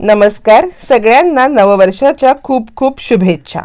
नमस्कार सगळ्यांना नववर्षाच्या खूप खूप शुभेच्छा.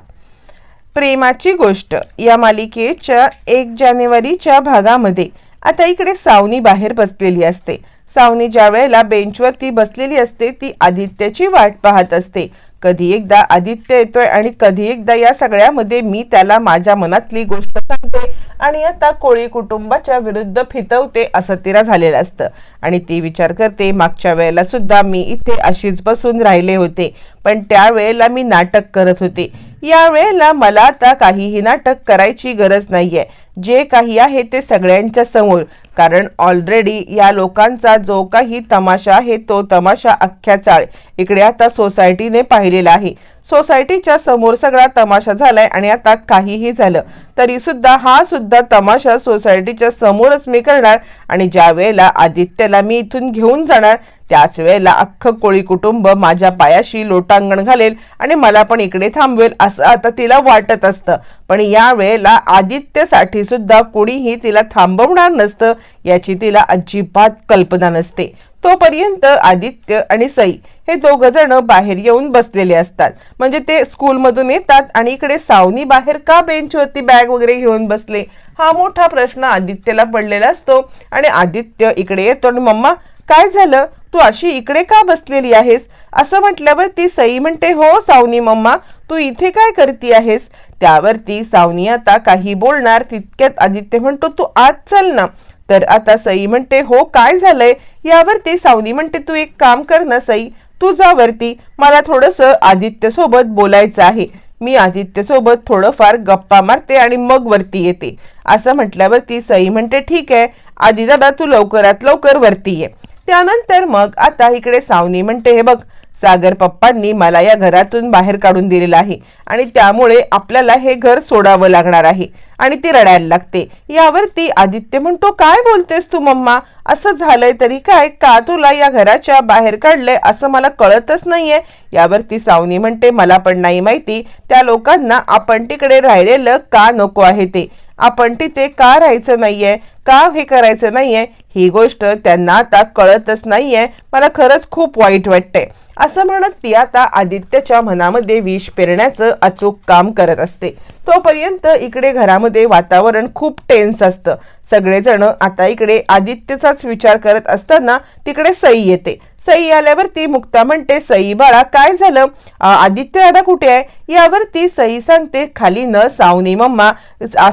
प्रेमाची गोष्ट या मालिकेच्या एक जानेवारीच्या भागामध्ये. आता इकडे सावनी बाहेर बसलेली असते. सावनी ज्या वेळेला बेंचवरती बसलेली असते ती आदित्याची वाट पाहत असते. कधी एकदा आदित्य येतोय आणि कधी एकदा या सगळ्यामध्ये मी त्याला माझ्या मनातली गोष्ट सांगते आणि आता कोळी कुटुंबाच्या विरुद्ध फितवते असं तिला झालेलं असतं. आणि ती विचार करते मागच्या वेळेला सुद्धा मी इथे अशीच बसून राहिले होते पण त्यावेळेला मी नाटक करत होते. या वेळेला मला आता काहीही नाटक करायची गरज नाहीये. जे काही आहे ते सगळ्यांच्या समोर. कारण ऑलरेडी या लोकांचा जो काही तमाशा आहे तो तमाशा अख्ख्या चाळ. इकडे आता सोसायटीने पाहिलेला आहे. सोसायटीच्या समोर सगळा तमाशा झालाय आणि आता काहीही झालं. तरी सुद्धा हा सुद्धा तमाशा सोसायटीच्या समोरच मी करणार आणि ज्या वेळेला आदित्यला मी इथून घेऊन जाणार त्याच वेळेला अख्खं कोळी कुटुंब माझ्या पायाशी लोटांगण घालेल आणि मला पण इकडे थांबवेल असं आता तिला वाटत असतं. पण या वेळेला आदित्यसाठी सुद्धा कोणीही तिला थांबवणार नसतं याची तिला अजिबात कल्पना नसते. तोपर्यंत आदित्य आणि सई हे दोघ जण बाहेर येऊन बसलेले असतात. म्हणजे ते स्कूलमधून येतात आणि इकडे सावनी बाहेर का बेंचवरती बॅग वगैरे घेऊन बसले? हा मोठा प्रश्न आदित्यला पडलेला असतो आणि आदित्य इकडे येतो आणि मम्मा काय झालं? तू अशी इकडे का बसलेली आहेस? असं म्हटल्यावर ती सई म्हणते हो सावनी मम्मा तू इथे काय करती आहेस? त्यावरती सावनी आता काही बोलणार तितक्यात आदित्य म्हणतो तू आज चल ना. तर आता सई म्हणते हो काय झालंय? यावरती सावनी म्हणते तू एक काम कर ना सई तू वरती मला थोडंसं आदित्य सोबत बोलायचं आहे. मी आदित्य सोबत थोडंफार गप्पा मारते आणि मग वरती येते. असं म्हटल्यावरती सई म्हणते ठीक आहे आधी दादा तू लवकरात लवकर वरती ये. त्यानंतर मग आता इकडे सावनी म्हणते हे बघ सागर पप्पांनी मला या घरातून बाहेर काढून दिलेलं आहे आणि त्यामुळे आपल्याला हे घर सोडावं लागणार आहे आणि ती रडायला लागते. यावरती आदित्य म्हणतो काय बोलतेस तू मम्मा? असं झालंय तरी काय? का तुला या घराच्या बाहेर काढलंय? असं मला कळतच नाहीये. यावरती सावनी म्हणते मला पण नाही माहिती. त्या लोकांना आपण तिकडे राहिलेलं का नको आहे ते? आपण तिथे का राहायचं नाहीये? का हे करायचं नाहीये? ही गोष्ट त्यांना आता कळतच नाहीये. मला खरंच खूप वाईट वाटते असं म्हणत ती आता आदित्यच्या मनामध्ये विष पेरण्याचं अचूक काम करत असते. तोपर्यंत इकडे घरामध्ये वातावरण खूप टेन्स असतं. सगळेजण आता इकडे आदित्यचाच विचार करत असताना तिकडे सई येते. सई आल्यावरती मुक्ता म्हणते सई बाळा काय झालं? आदित्य दादा कुठे आहे? यावरती सई सांगते खाली न सावनी मम्मा.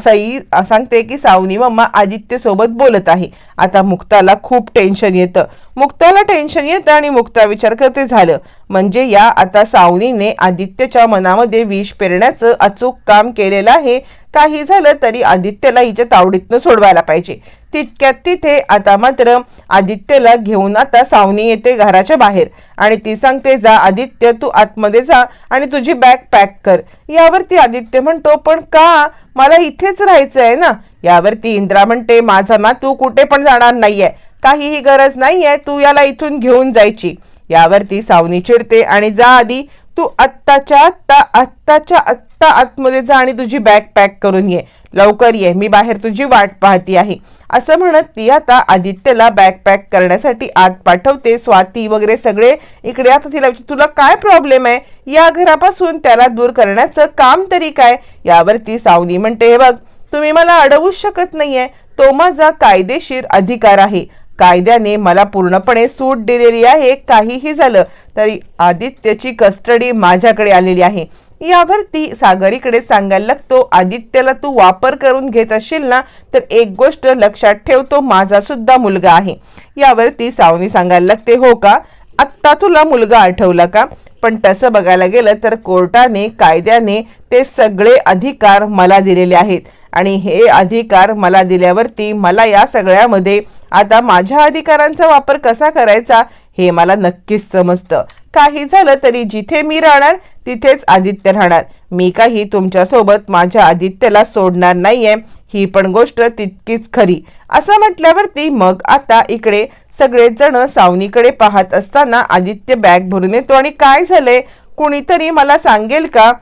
सई सांगते की सावनी मम्मा आदित्य सोबत बोलत आहे. आता मुक्ताला खूप टेन्शन येतं. मुक्ताला टेन्शन येतं आणि मुक्ता विचार करते झालं. म्हणजे या आता सावनीने आदित्यच्या मनामध्ये विष पेरण्याचं अचूक काम केलेलं आहे. काही झालं तरी आदित्यला हिच्या तावडीतनं सोडवायला पाहिजे. तितक्यात तिथे आता मात्र आदित्यला घेऊन आता सावनी येते घराच्या बाहेर. आणि ती सांगते जा आदित्य तू आतमध्ये जा आणि तुझी बॅग पॅक कर. यावरती आदित्य म्हणतो पण का? मला इथेच राहायचं आहे ना? यावरती इंद्रा म्हणते माझा ना तू कुठे पण जाणार नाहीये. काहीही गरज नाहीये तू याला इथून घेऊन जायची. यावरती सावनी चिडते आणि जा आधी तू आत्ताच्या आत्ता आत्ताच्या आत्ता आतमध्ये जा आणि तुझी बॅग पॅक करून ये. लवकर ये मी बाहेर तुझी वाट पाहती आहे. असं म्हणत ती आता आदित्यला बॅग पॅक करण्यासाठी आत पाठवते. स्वाती वगैरे सगळे इकडे आता तिला विचार तुला काय प्रॉब्लेम आहे? या घरापासून त्याला दूर करण्याचं काम तरी काय? यावरती सावनी म्हणते हे बघ तुम्ही मला अडवूच शकत नाहीये. तो माझा कायदेशीर अधिकार आहे. कायद्याने मला पूर्णपणे सूट दिलेली आहे. काहीही झालं तरी आदित्यची कस्टडी माझ्याकडे आलेली आहे. यावरती सागरीकडे सांगायला लागतो आदित्यला तू वापर करून घेत असशील ना तर एक गोष्ट लक्षात ठेवतो माझा सुद्धा मुलगा आहे. यावर ती सावनी सांगायला लागते हो का? आत्ता तुला मुलगा आठवला का? पण तसं बघायला गेलं तर कोर्टाने कायद्याने ते सगळे अधिकार मला दिलेले आहेत. आणि हे अधिकार मला दिल्यावरती मला या सगळ्यामध्ये आता माझ्या अधिकारांचा वापर कसा करायचा हे मला नक्कीच समजतं. काही झालं तरी जिथे मी राहणार तिथेच आदित्य राहणार. मी काही तुमच्यासोबत माझ्या आदित्यला सोडणार नाहीये. ही पण गोष्ट तितकीच खरी. असं म्हटल्यावरती मग आता इकडे सगळेच जण सावनीकडे पाहत असताना आदित्य बॅग भरून येतो. आणि काय झालंय? कुणीतरी मला सांगेल का?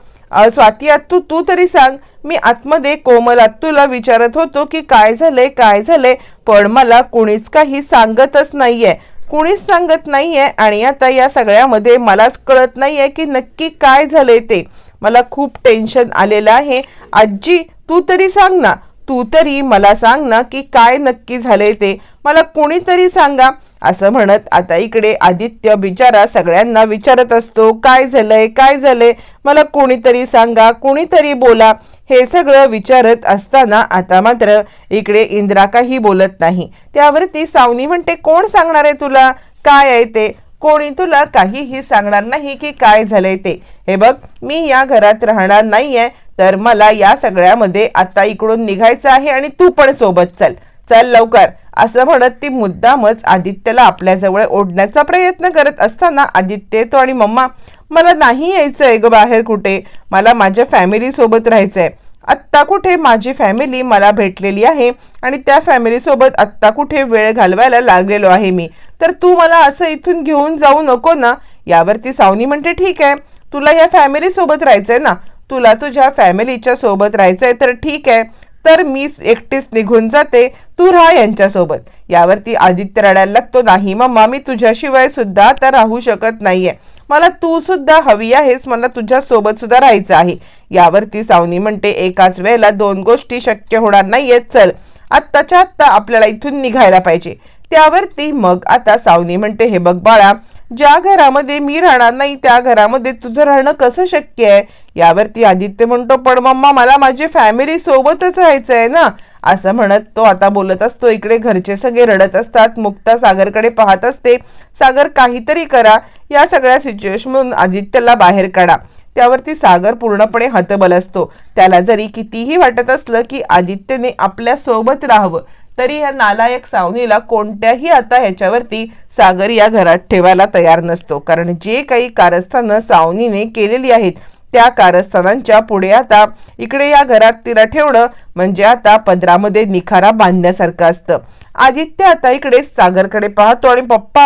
स्वाती आत्तू तू तरी सांग. मी आतमध्ये कोमल आत्तूला विचारत होतो की काय झालंय काय झालंय? पण मला कुणीच काही सांगतच नाहीये. कुणीच सांगत नाही आहे आणि आता या सगळ्यामध्ये मलाच कळत नाही आहे की नक्की काय झालंय ते. मला खूप टेन्शन आलेलं आहे. आजी तू तरी सांग ना. तू तरी मला सांग ना की काय नक्की झालंय ते. मला कोणीतरी सांगा. असं म्हणत आता इकडे आदित्य बिचारा सगळ्यांना विचारत असतो काय झालंय? काय झालंय? मला कोणीतरी सांगा कोणीतरी बोला. हे सगळं विचारत असताना आता मात्र इकडे इंद्रा काही बोलत नाही. त्यावरती सावनी म्हणते कोण सांगणार आहे तुला? काय आहे ते? कोणी तुला काहीही सांगणार नाही की काय झालंय ते. हे बघ मी या घरात राहणार नाहीये तर मला या सगळ्यामध्ये आता इकडून निघायचं आहे आणि तू पण सोबत चल. चल लवकर. असं म्हणत ती मुद्दामच आदित्यला आपल्याजवळ ओढण्याचा प्रयत्न करत असताना आदित्य येतो आणि मम्मा मला नाही यायचं आहे गं बाहेर कुठे. मला माझ्या फॅमिलीसोबत राहायचं आहे आत्ता कुठे माझी फॅमिली मला भेटलेली आहे आणि त्या फॅमिलीसोबत आत्ता कुठे वेळ घालवायला लागलेलो आहे मी. तर तू मला असं इथून घेऊन जाऊ नको ना. यावरती सावनी म्हणते ठीक आहे. तुला या फॅमिलीसोबत राहायचं आहे ना. तुला तुझ्या फॅमिलीच्या सोबत राहायचं आहे तर ठीक आहे. तर मी एकटीच निघून जाते. तू राहा यांच्यासोबत. यावरती आदित्य रडायला लागतो नाही मम्मा मी तुझ्याशिवाय सुद्धा आता राहू शकत नाहीये. मला तू सुद्धा हवी आहेस मला तुझ्या सोबत सुद्धा राहायचं आहे. यावरती सावनी म्हणते एकाच वेळेला दोन गोष्टी शक्य होणार नाहीयेत चल. आत्ताच्या आत्ता आपल्याला इथून निघायला पाहिजे. त्यावरती मग आता सावनी म्हणते हे बघ बाळा ज्या घरामध्ये मी राहणार नाही त्या घरामध्ये तुझं राहणं कसं शक्य आहे? यावरती आदित्य म्हणतो पण मम्मा मला माझी फॅमिली सोबतच राहायचं आहे ना. असं म्हणत तो आता बोलत असतो इकडे घरचे सगळे रडत असतात मुक्ता सागरकडे पाहत असते. सागर काहीतरी करा. या सगळ्या सिच्युएशनमधून आदित्यला बाहेर काढा. त्यावरती सागर पूर्णपणे हतबल असतो. त्याला जरी कितीही वाटत असलं की आदित्यने आपल्यासोबत राहावं तरी या नालायक सावनीला कोणत्याही आता ह्याच्यावरती सागर या घरात ठेवायला तयार नसतो. कारण जे काही कारस्थानं सावनीने केलेली आहेत त्या कारस्थानांच्या पुढे आता इकडे या घरात तिला ठेवणं म्हणजे आता पदरामध्ये निखारा बांधण्यासारखं असतं. आदित्य आता इकडे सागरकडे पाहतो आणि पप्पा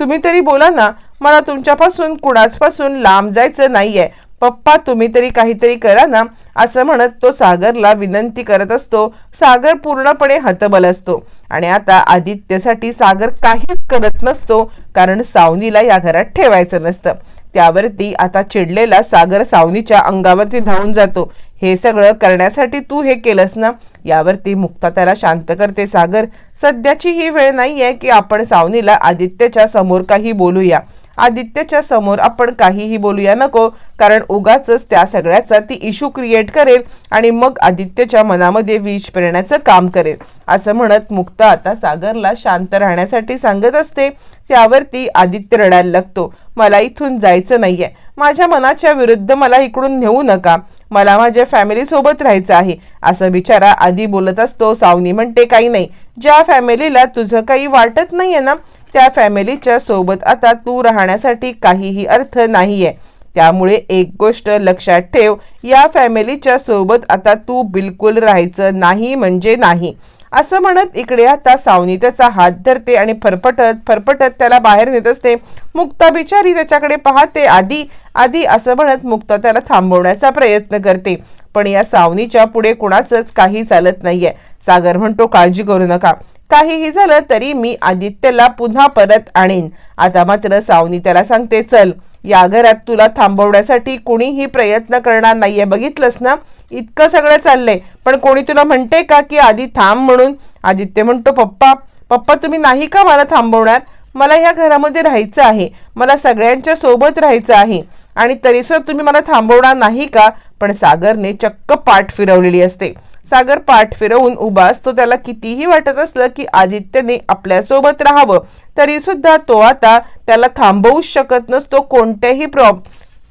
तुम्ही तरी बोला ना मला तुमच्यापासून कुणाचपासून लांब जायचं नाहीये. पप्पा तुम्ही तरी काहीतरी करा ना असं म्हणत तो सागरला विनंती करत असतो. सागर पूर्णपणे हतबल असतो. आणि आता आदित्यसाठी सागर काहीच करत नसतो कारण सावनीला या घरात ठेवायचं नसतं. त्यावरती आता चिडलेला सागर सावनीच्या अंगावरती धावून जातो. हे सगळं करण्यासाठी तू हे केलंस ना? यावरती मुक्ता त्याला शांत करते सागर. सध्याची ही वेळ नाही आहे की आपण सावनीला आदित्यच्या समोर काही बोलूया. आदित्यच्या समोर आपण काहीही बोलूया नको कारण उगाच त्या सगळ्याचा ती इशू क्रिएट करेल आणि मग आदित्यच्या मनामध्ये विष पेरण्याचं काम करेल. असं म्हणत मुक्ता आता सागरला शांत राहण्यासाठी सांगत असते. त्यावरती आदित्य रडायला लागतो. मला इथून जायचं नाहीये. माझ्या मनाच्या विरुद्ध मला इकडून नेऊ नका. मला माझ्या फॅमिलीसोबत राहायचं आहे. असं बिचारा आधी बोलत असतो सावनी म्हणते काही नाही. ज्या फॅमिलीला तुझं काही वाटत नाही आहे ना त्या फॅमिलीच्या सोबत आता तू राहण्यासाठी काहीही अर्थ नाही आहे त्यामुळे एक गोष्ट लक्षात ठेव या फॅमिलीच्या सोबत आता तू बिलकुल राहायचं नाही म्हणजे नाही. असं म्हणत इकडे आता सावनी त्याचा हात धरते आणि फरफटत फरफटत त्याला बाहेर नेत असते. मुक्ता बिचारी त्याच्याकडे पाहते. आधी आधी असं म्हणत मुक्ता त्याला थांबवण्याचा प्रयत्न करते. पण या सावनीच्या पुढे कुणाचंच काही चालत नाहीये. सागर म्हणतो काळजी करू नका. काहीही झालं तरी मी आदित्यला पुन्हा परत आणीन. आता मात्र सावनी त्याला सांगते चल या घरात तुला थांबवण्यासाठी कुणीही प्रयत्न करणार नाहीये. बघितलंस ना? इतकं सगळं चाललंय. पण कोणी तुला म्हणते का की आधी थांब म्हणून? आदित्य म्हणतो पप्पा पप्पा तुम्ही नाही का मला थांबवणार? मला या घरामध्ये राहायचं आहे. मला सगळ्यांच्या सोबत राहायचं आहे. आणि तरीसुद्धा तुम्ही मला थांबवणार नाही का? पण सागरने चक्क पाठ फिरवलेली असते. सागर पाठ फिरवून उभा असतो. त्याला कितीही वाटत असलं की आदित्यने आपल्यासोबत राहावं. तरी सुद्धा तो आता त्याला थांबवूच शकत नसतो कोणत्याही प्रॉब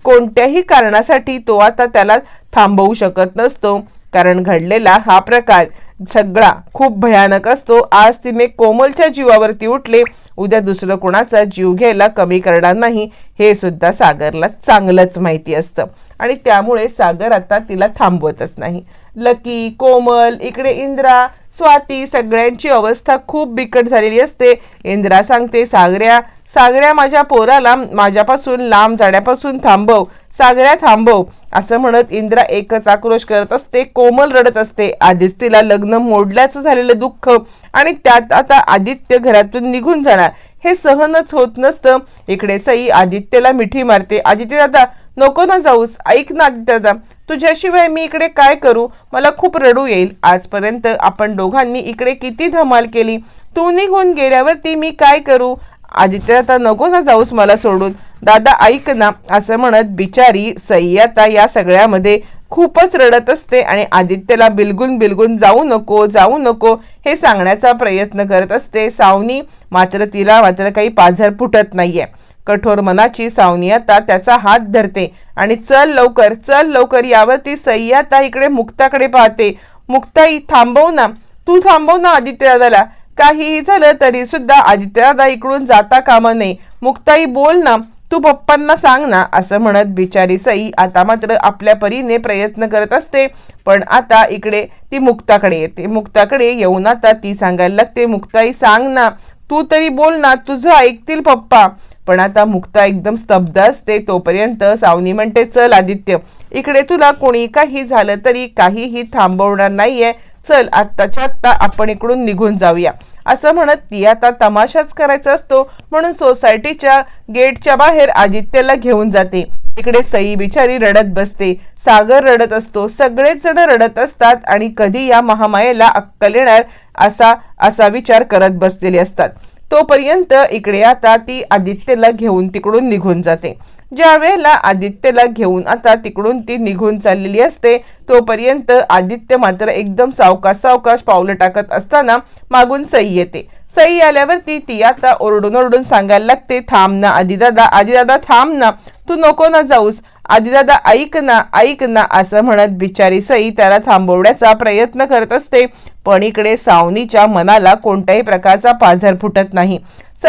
कोणत्याही कारणासाठी तो आता त्याला थांबवू शकत नसतो. कारण घडलेला हा प्रकार सगळा खूप भयानक असतो. आज तिने कोमलच्या जीवावरती उठले. उद्या दुसरं कोणाचा जीव घ्यायला कमी करणार नाही हे सुद्धा सागरला चांगलंच माहिती असतं. आणि त्यामुळे सागर आता तिला थांबवतच नाही. लकी कोमल इकडे इंद्रा स्वाती सगळ्यांची अवस्था खूप बिकट झालेली असते. इंद्रा सांगते सागऱ्या सागऱ्या माझ्या पोराला माझ्यापासून लांब जाण्यापासून थांबव सागऱ्या थांबव. असं म्हणत इंद्रा एकच आक्रोश करत असते कोमल रडत असते. आधीच तिला लग्न मोडल्याचं झालेलं दुःख आणि त्यात आता आदित्य घरातून निघून जाणार. हे सहनच होत नसतं. इकडे सई आदित्यला मिठी मारते. आदित्य दादा नको ना जाऊस. ऐक ना आदित्य दादा. तुझ्याशिवाय मी इकडे काय करू? मला खूप रडू येईल. आजपर्यंत आपण दोघांनी इकडे किती धमाल केली? तू निघून गेल्यावरती मी काय करू? आदित्य आता नको ना जाऊस मला सोडून. दादा ऐक ना असं म्हणत बिचारी सई आता या सगळ्यामध्ये खूपच रडत असते आणि आदित्यला बिलगुन बिलगुन जाऊ नको जाऊ नको हे सांगण्याचा प्रयत्न करत असते सावनी. मात्र तिला मात्र काही पाझर फुटत नाहीये. कठोर मनाची सावनी आता त्याचा हात धरते. आणि चल लवकर चल लवकर यावर ती आता इकडे मुक्ताकडे पाहते. मुक्ताई थांबव ना. तू थांबव ना आदित्यदादाला. काहीही झालं तरी सुद्धा आदित्यदादा इकडून जाता कामा नये. मुक्ताई बोल ना. तू पप्पांना सांग ना असं म्हणत बिचारी सई आता मात्र आपल्या परीने प्रयत्न करत असते. पण आता इकडे ती मुक्ताकडे येते. मुक्ताकडे येऊन आता ती सांगायला लागते मुक्ताई सांग ना. तू तरी बोल ना. तुझं ऐकतील पप्पा. पण आता मुक्ता एकदम स्तब्ध असते तोपर्यंत सावनी म्हणते चल आदित्य इकडे तुला कोणी काही झालं तरी काहीही थांबवणार नाहीये. चल आत्ताच्या आत्ता आपण इकडून निघून जाऊया. असं म्हणत ती आता तमाशाच करायचा असतो म्हणून सोसायटीच्या गेटच्या बाहेर आदित्यला घेऊन जाते. इकडे सई बिचारी रडत बसते. सागर रडत असतो. सगळेच जण रडत असतात आणि कधी या महामायेला अक्कल येणार असा असा विचार करत बसलेले असतात. तोपर्यंत इकडे आता ती आदित्यला घेऊन तिकडून निघून जाते. ज्या वेळेला आदित्यला घेऊन आता तिकडून ती निघून चाललेली असते तोपर्यंत आदित्य मात्र एकदम सावकाश सावकाश पावलं टाकत असताना मागून सई येते. सई आल्यावरती ती आता ओरडून ओरडून सांगायला लागते थांब ना आदिदादा आदिदादा थांब ना तू नको ना जाऊस. आदिदादा ऐक ना ऐक ना असं म्हणत बिचारी सई त्याला थांबवण्याचा प्रयत्न करत असते. पण इकडे सावनीच्या मनाला कोणत्याही प्रकारचा पाझर फुटत नाही.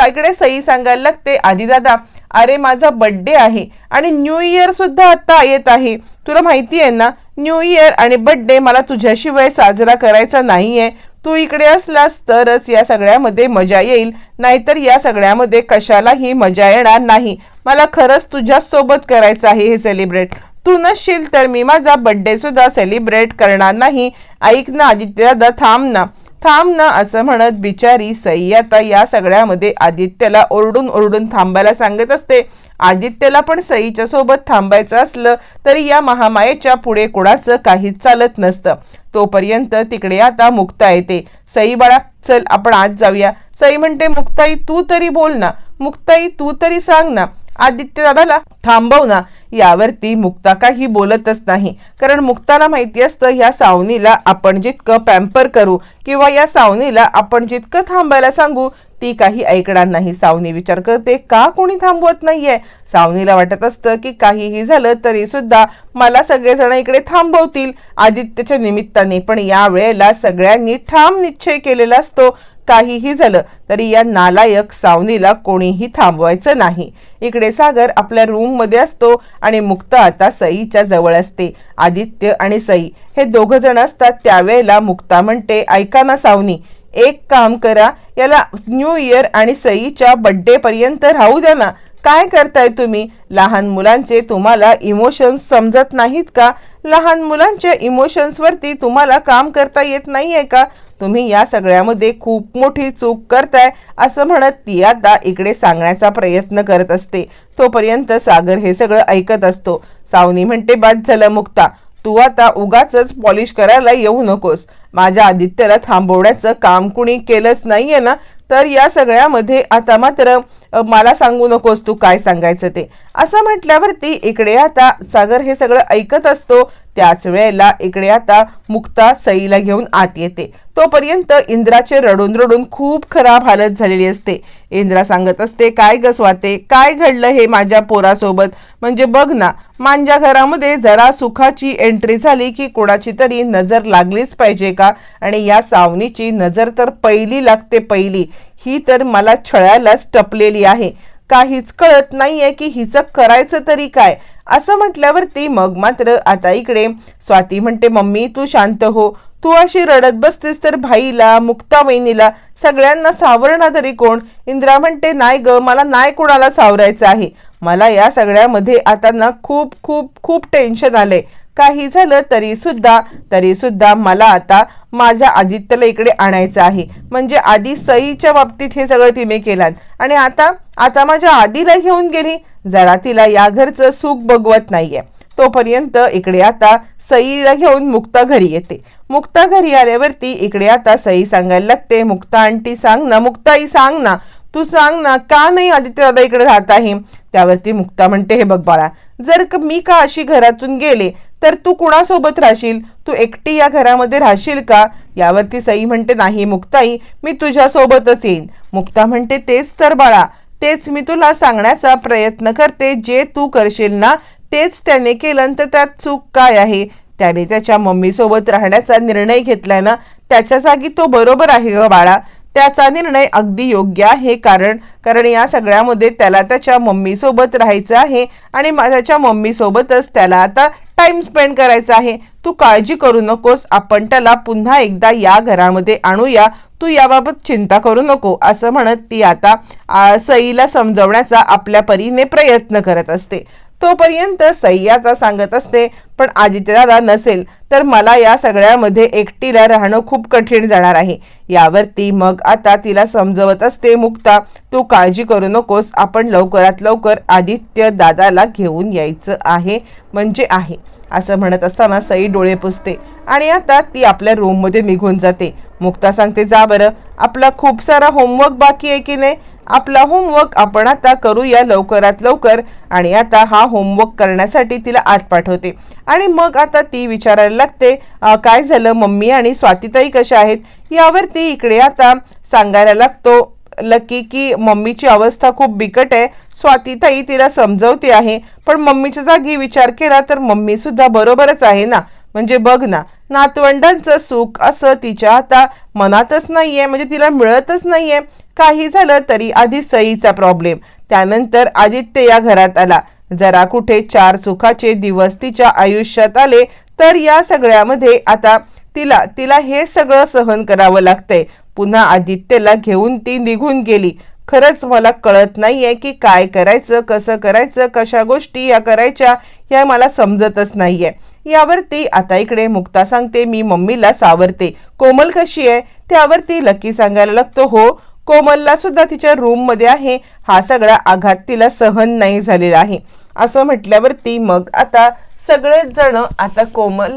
इकडे सई सांगायला लागते आदिदादा अरे माझा बड्डे आहे आणि न्यू इयर सुद्धा आता येत आहे. तुला माहिती आहे ना न्यू इयर आणि बड्डे मला तुझ्याशिवाय साजरा करायचा नाही आहे तू इकडे असलास तरच या सगळ्यामध्ये मजा येईल. नाहीतर या सगळ्यामध्ये कशालाही मजा येणार नाही. मला खरंच तुझ्याच सोबत करायचं आहे हे सेलिब्रेट तू नसशील तर मी माझा बड्डे सुद्धा सेलिब्रेट करणार नाही. ऐक ना आदित्य दादा थांब ना. थांब ना असं म्हणत बिचारी सई आता या सगळ्यामध्ये आदित्यला ओरडून ओरडून थांबायला सांगत असते. आदित्यला पण सईच्या सोबत थांबायचं असलं तरी या महामायेच्या पुढे कोणाचं काहीच चालत नसतं. तोपर्यंत तिकडे आता मुक्ता येते. सई बाळा चल आपण आज जाऊया. सई म्हणते मुक्ताई तू तरी बोल ना. मुक्ताई तू तरी सांग ना. आदित्यदादाला थांबव ना. यावरती मुक्ता काही बोलतच नाही. कारण मुक्ताला माहिती असतं या सावनीला आपण जितकं पॅम्पर करू किंवा या सावनीला आपण जितकं थांबायला सांगू ती काही ऐकणार नाही. सावनी विचार करते का कोणी थांबवत नाहीये? सावनीला वाटत असतं की काहीही झालं तरी सुद्धा मला सगळेजण इकडे थांबवतील. आदित्यच्या निमित्ताने पण या वेळेला सगळ्यांनी ठाम निश्चय केलेला असतो. काहीही झालं तरी या नालायक सावनीला कोणीही थांबवायचं नाही. इकडे सागर आपल्या रूममध्ये असतो आणि मुक्त आता सईच्या जवळ असते. आदित्य आणि सई हे दोघं जण असतात त्यावेळेला मुक्ता म्हणते ऐका ना सावनी एक काम करा याला न्यू इयर आणि सईच्या बड्डे पर्यंत राहू द्या ना. काय करताय तुम्ही? लहान मुलांचे तुम्हाला इमोशन्स समजत नाहीत का? लहान मुलांच्या इमोशन्सवरती तुम्हाला काम करता येत नाही आहे का? तुम्ही या सगळ्यामध्ये खूप मोठी चूक करताय असं म्हणत ती आता इकडे सांगण्याचा प्रयत्न करत असते. तोपर्यंत सागर हे सगळं ऐकत असतो. सावनी म्हणते बाद झालं मुक्ता. तू आता उगाच पॉलिश करायला येऊ नकोस. माझ्या आदित्यला थांबवण्याचं काम कुणी केलंच नाहीये ना? तर या सगळ्यामध्ये आता मात्र मला सांगू नकोस तू काय सांगायचं ते. असं म्हटल्यावरती इकडे आता सागर हे सगळं ऐकत असतो. त्याच वेळेला इकडे आता मुक्ता सईला घेऊन आत येते. तोपर्यंत इंद्राचे रडून रडून खूप खराब हालत झालेली असते. इंद्रा सांगत असते काय गसवाते काय घडलं हे माझ्या पोरासोबत? म्हणजे बघ ना माझ्या घरामध्ये जरा सुखाची एंट्री झाली की कोणाची तरी नजर लागलीच पाहिजे का? आणि या सावनीची नजर तर पहिली लागते पहिली. ही तर मला छळायलाच टपलेली आहे. काहीच कळत नाहीये की हिचं करायचं तरी काय. असं म्हटल्यावरती मग मात्र आता इकडे स्वाती म्हणते मम्मी तू शांत हो. तू अशी रडत बसतेस तर भाईला मुक्ता वहिनीला सगळ्यांना सावरणा तरी कोण? इंद्रा म्हणते नाही ग मला नाही कोणाला सावरायचं आहे. मला या सगळ्यामध्ये आता ना खूप खूप खूप टेन्शन आलंय. काही झालं तरी सुद्धा तरी सुद्धा मला आता माझ्या आदित्यला इकडे आणायचं आहे. म्हणजे आधी सईच्या बाबतीत हे सगळं तिने केलं. आणि आता आता माझ्या आदीला घेऊन गेली. जरा तिला या घरचं सुख बघवत नाहीये. तोपर्यंत इकडे आता सईला घेऊन मुक्ता घरी येते. मुक्ता घरी आल्यावरती इकडे आता सई सांगायला लागते मुक्ता आंटी सांग ना मुक्ताई सांग ना तू सांग ना का नाही आदित्य दादा इकडे राहत आहे? त्यावरती मुक्ता म्हणते हे बघ बाळा जर मी का अशी घरातून गेले तर तू कुणासोबत राहशील? तू एकटी या घरामध्ये राहशील का? यावरती सई म्हणते नाही मुक्ताई मी तुझ्यासोबतच येईन. मुक्ता म्हणते तेच तर बाळा तेच मी तुला सांगण्याचा प्रयत्न करते जे तू करशील ना तेच त्याने केलं तर त्यात चूक काय आहे? त्याने त्याच्या मम्मीसोबत राहण्याचा निर्णय घेतलाय ना त्याच्या जागी तो बरोबर आहे ग बाळा. त्याचा निर्णय अगदी योग्य आहे कारण कारण या सगळ्यामध्ये त्याला त्याच्या मम्मीसोबत राहायचं आहे आणि त्याच्या मम्मीसोबतच त्याला आता टाइम स्पेंड करायचा आहे. तू काळजी करू नकोस आपण त्याला पुन्हा एकदा या घरामध्ये आणूया. तू याबाबत चिंता करू नको असं म्हणत ती आता सईला समजवण्याचा आपल्या परीने प्रयत्न करत असते. तोपर्यंत सई आता सांगत असते पण आदित्यदादा नसेल तर मला या सगळ्यामध्ये एकटीला राहणं खूप कठीण जाणार आहे. यावरती मग आता तिला समजवत असते मुक्ता तू काळजी करू नकोस आपण लवकरात लवकर आदित्य दादाला घेऊन यायचं आहे म्हणजे आहे असं म्हणत असताना सई डोळे पुसते आणि आता ती आपल्या रूममध्ये निघून जाते. मुक्ता सांगते जा बरं आपला खूप सारा होमवर्क बाकी आहे की नाही? आपला होमवर्क आपण आता करूया लवकरात लवकर. आणि आता हा होमवर्क करण्यासाठी तिला आत पाठवते. आणि मग आता ती विचारायला लागते काय झालं? मम्मी आणि स्वातीताई कशा आहेत? यावरती इकडे आता सांगायला लागतो लकी की मम्मीची अवस्था खूप बिकट आहे. स्वातीताई तिला समजवते आहे. पण मम्मीच्या जागी विचार केला तर मम्मी सुद्धा बरोबरच आहे ना? म्हणजे बघ ना नातवंडांचं सुख असं तिच्या आता मनातच नाही आहे म्हणजे तिला मिळतच नाही आहे काही झालं तरी आधी सईचा प्रॉब्लेम त्यानंतर आदित्य या घरात आला. जरा कुठे चार सुखाचे दिवस तिच्या आयुष्यात आले तर या सगळ्यामध्ये आता तिला तिला हे सगळं सहन करावं लागतंय. पुन्हा आदित्यला घेऊन ती निघून गेली. खरंच मला कळत नाहीये की काय करायचं कसं करायचं कशा गोष्टी या करायच्या या मला समजतच नाहीये. यावरती आता इकडे मुक्ता सांगते मी मम्मीला सावरते. कोमल कशी आहे? त्यावरती लकी सांगायला लागतो हो कोमलला सुद्धा तिच्या रूममध्ये आहे. हा सगळा आघात तिला सहन नाही झालेला आहे. असं म्हटल्यावरती मग आता सगळेच जण आता कोमल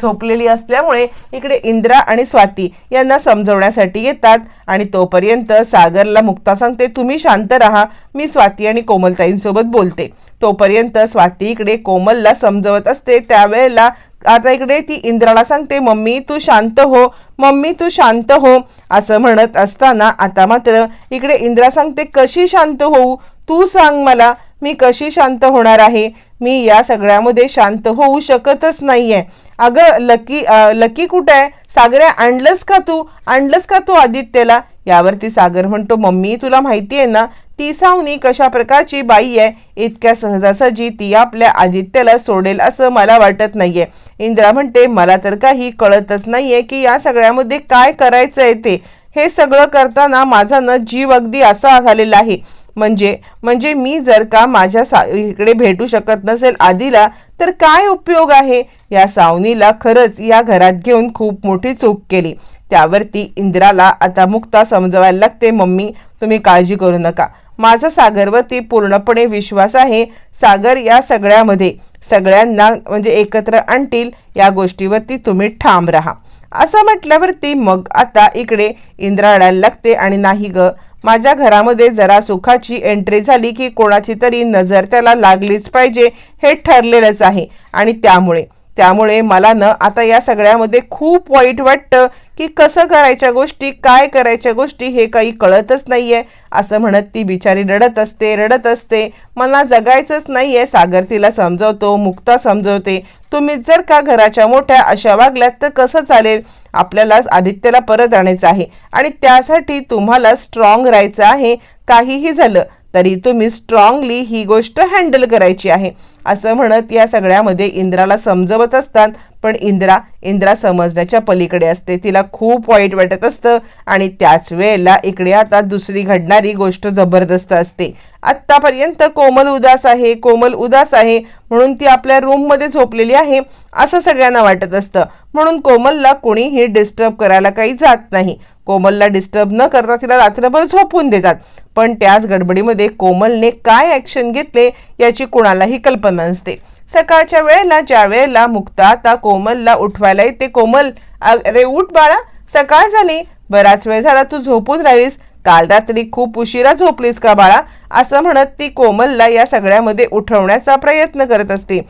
झोपलेली असल्यामुळे इकडे इंद्रा आणि स्वाती यांना समजवण्यासाठी येतात आणि तोपर्यंत सागरला मुक्ता सांगते तुम्ही शांत राहा. मी स्वाती आणि कोमलताईंसोबत बोलते. तोपर्यंत स्वाती इकडे कोमलला समजवत असते. त्यावेळेला आता इकडे ती इंद्राला सांगते मम्मी तू शांत हो मम्मी तू शांत हो. असं म्हणत असताना आता मात्र इकडे इंद्रा सांगते कशी शांत होऊ? तू सांग मला मी कशी शांत होणार आहे? मी या सगळ्यामध्ये शांत होऊ शकतच नाहीये. अगं लकी आ, लकी कुठं आहे? सागऱ्या आणलंस का तू? आणलंस का तू आदित्यला? यावरती सागर म्हणतो मम्मी तुला माहिती आहे ना ती सावनी कशा प्रकारची बाई आहे इतक्या सहजासहजी ती आपल्या आदित्यला सोडेल असं मला वाटत नाहीये. इंद्रा म्हणते मला तर काही कळतच नाहीये की या सगळ्यामध्ये काय करायचं आहे ते. हे सगळं करताना माझा न जीव अगदी असा झालेला आहे. म्हणजे म्हणजे मी जर का माझ्या सा इकडे भेटू शकत नसेल आधीला तर काय उपयोग आहे? या सावनीला खरंच या घरात घेऊन खूप मोठी चूक केली. त्यावरती इंद्राला आता मुक्ता समजवायला लागते मम्मी तुम्ही काळजी करू नका. माझा सागरवरती पूर्णपणे विश्वास आहे. सागर या सगळ्यामध्ये सगळ्यांना म्हणजे एकत्र आणतील या गोष्टीवरती तुम्ही ठाम राहा. असं म्हटल्यावरती मग आता इकडे इंद्राळायला लागते आणि नाही ग माझ्या घरामध्ये जरा सुखाची एंट्री झाली की कोणाची तरी नजर त्याला लागलीच पाहिजे हे ठरलेलंच आहे. आणि त्यामुळे त्यामुळे मला न आता या सगळ्यामध्ये खूप वाईट वाटतं की कसं करायच्या गोष्टी काय करायच्या गोष्टी हे काही कळतच नाही आहे असं म्हणत ती बिचारी रडत असते रडत असते. मला जगायचंच नाहीये सागर तिला समजवतो मुक्ता समजवते. तुम्ही जर का घराच्या मोठ्या अशा वागल्यात तर कसं चालेल? आपल्याला आदित्यला परत आणायचं आहे. आणि त्यासाठी तुम्हाला स्ट्रॉंग राहायचं आहे. काहीही झालं तरी तुम्ही स्ट्रॉंगली ही गोष्ट हँडल करायची आहे. असं म्हणत या सगळ्यामध्ये इंद्राला समजवत असतात पण इंद्रा इंद्रा समजण्याच्या पलीकडे असते. तिला खूप वाईट वाटत असतं आणि त्याच वेळेला इकडे आता दुसरी घडणारी गोष्ट जबरदस्त असते. आत्तापर्यंत कोमल उदास आहे कोमल उदास आहे म्हणून ती आपल्या रूममध्ये झोपलेली आहे असं सगळ्यांना वाटत असतं. म्हणून कोमलला कोणीही डिस्टर्ब करायला काही जात नाही. कोमलला डिस्टर्ब न करता तिला रात्रभर झोपून देतात. पण त्याच गडबडीमध्ये कोमलने काय ॲक्शन घेतले याची कुणालाही कल्पना नसते. सकाळच्या वेळेला ज्या वेळेला मुक्ता आता कोमलला उठवायला येते कोमल अरे उठ बाळा सकाळ झाली. बराच वेळ झाला तू झोपून राहिलीस. काल रात्री खूप उशिरा झोपलीस का बाळा? असं म्हणत ती कोमलला या सगळ्यामध्ये उठवण्याचा प्रयत्न करत असते.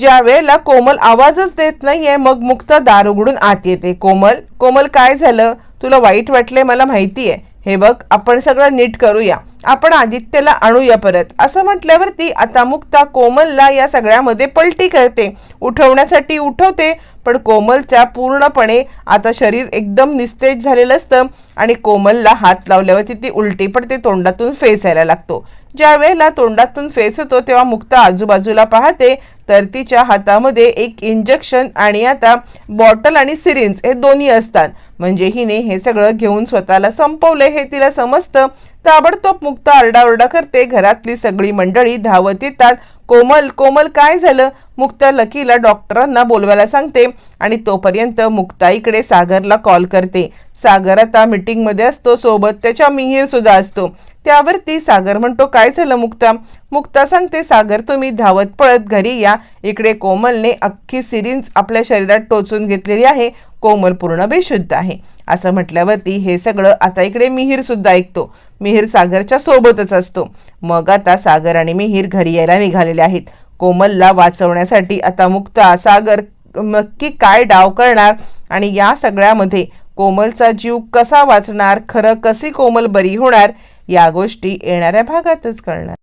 ज्या वेळेला कोमल आवाजच देत नाहीये मग मुक्त दार उघडून आत येते. कोमल कोमल काय झालं? तुला वाईट वाटले मला माहिती आहे हे बघ आपण सगळं नीट करूया. आपण आदित्यला आणूया परत. असं म्हटल्यावरती आता मुक्ता कोमलला या सगळ्यामध्ये पलटी करते. उठवण्यासाठी उठवते पण कोमलच्या पूर्णपणे आता शरीर एकदम निस्तेज झालेलं असतं आणि कोमलला हात लावल्यावरती ती उलटी पडते तोंडातून फेस यायला लागतो. ज्या वेळेला तोंडातून फेस होतो तेव्हा मुक्ता आजूबाजूला पाहते तर तिच्या हातामध्ये एक इंजेक्शन आणि आता बॉटल आणि सिरिंज हे दोन्ही असतात. म्हणजे हिने हे सगळं घेऊन स्वतःला संपवले हे तिला समजतं. ताबडतोब मुक्त आरडाओरडा करते. घरातली सगळी मंडळी धावत येतात. कोमल कोमल काय झालं? मुक्ता लकीला डॉक्टरांना बोलवायला सांगते आणि तोपर्यंत मुक्ता इकडे सागरला कॉल करते. सागर आता मीटिंगमध्ये असतो. सोबत त्याच्या मिहीर सुद्धा असतो. त्यावरती सागर म्हणतो काय झालं मुक्ता? मुक्ता सांगते सागर तुम्ही धावत पळत घरी या. इकडे कोमलने अख्खी सिरिंज आपल्या शरीरात टोचून घेतलेली आहे. कोमल पूर्ण बेशुद्ध आहे. असं म्हटल्यावरती हे सगळं आता इकडे मिहीर सुद्धा ऐकतो. मिहीर सागरच्या सोबतच असतो. मग आता सागर आणि मिहीर घरी यायला निघालेले आहेत. कोमलला वाचवण्यासाठी आता मुक्ता सागर नक्की काय डाव करणार आणि या सगळ्यामध्ये कोमलचा जीव कसा वाचणार खरं कशी कोमल बरी होणार या गोष्टी येणाऱ्या भागातच कळणार.